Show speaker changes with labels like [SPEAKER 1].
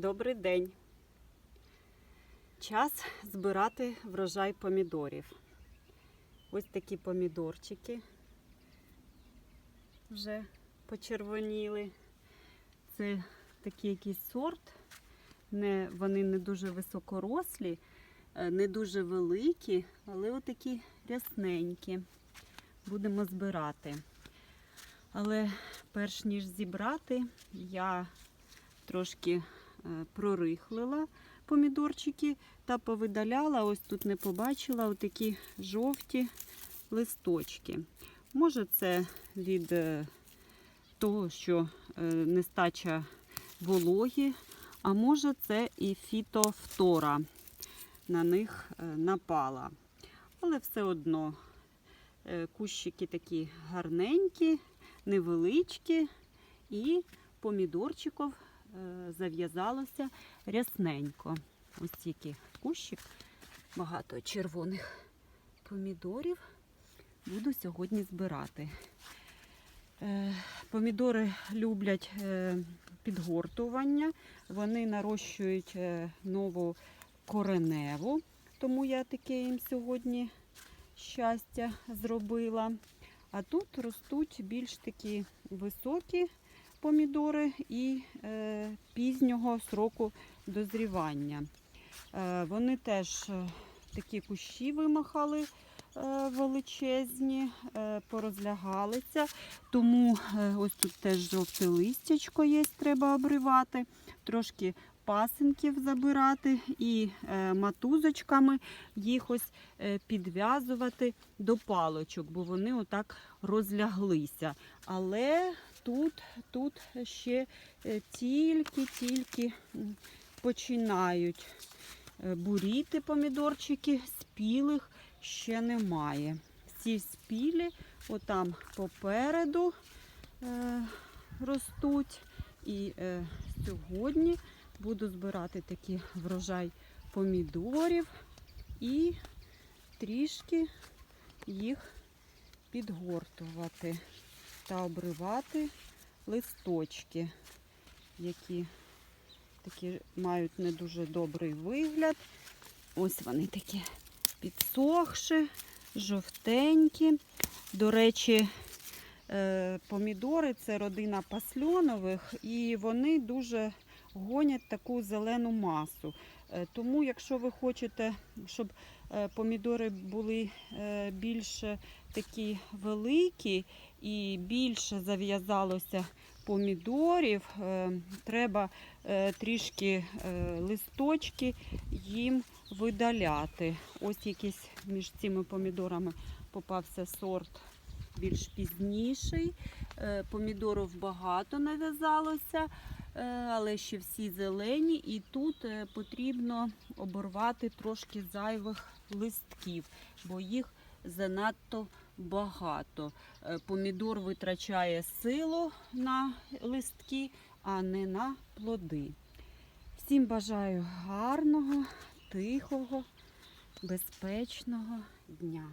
[SPEAKER 1] Добрий день. Час збирати врожай помідорів. Ось такі помідорчики вже почервоніли. Це такий якийсь сорт. Не, вони не дуже високорослі, е, не дуже великі, але отакі рясненькі. Будемо збирати. Але перш ніж зібрати, я трошки прорихлила помідорчики та повидаляла. Ось тут не побачила отакі жовті листочки. Може, це від е, того, що е, нестача вологі, а може, це і фітофтора на них е, напала. Але все одно е, кущики такі гарненькі, невеличкі, і помідорчиків е, зав'язалося рясненько. Ось тільки кущик, багато червоних помідорів буду сьогодні збирати. Е, Помідори люблять е, підгортування, вони нарощують е, нову кореневу, тому я таке їм сьогодні щастя зробила. А тут ростуть більш такі високі помідори і е, пізнього сроку дозрівання. Е, вони теж е, такі кущі вимахали величезні, порозлягалися, тому ось тут теж жовте листячко є, треба обривати, трошки пасинків забирати і матузочками їх ось підв'язувати до палочок, бо вони отак розляглися. Але тут, тут ще е, тільки-тільки починають е, буріти помідорчики, спілих ще немає. Всі спілі, отам попереду е, ростуть. І е, сьогодні буду збирати такий врожай помідорів і трішки їх підгортувати та обривати листочки, які такі мають не дуже добрий вигляд. Ось вони такі підсохші, жовтенькі. До речі, е, помідори це родина пасльонових, і вони дуже гонять таку зелену масу. Е, Тому, якщо ви хочете, щоб е, помідори були е, більш такі великі і більше зав'язалося помідорів, треба трішки листочки їм видаляти. Ось якийсь між цими помідорами попався сорт більш пізніший. Помідорів багато нав'язалося, але ще всі зелені. І тут е, потрібно оборвати трошки зайвих листків, бо їх занадто багато. Е, Помідор витрачає силу на листки, а не на плоди. Всім бажаю гарного, тихого, безпечного дня.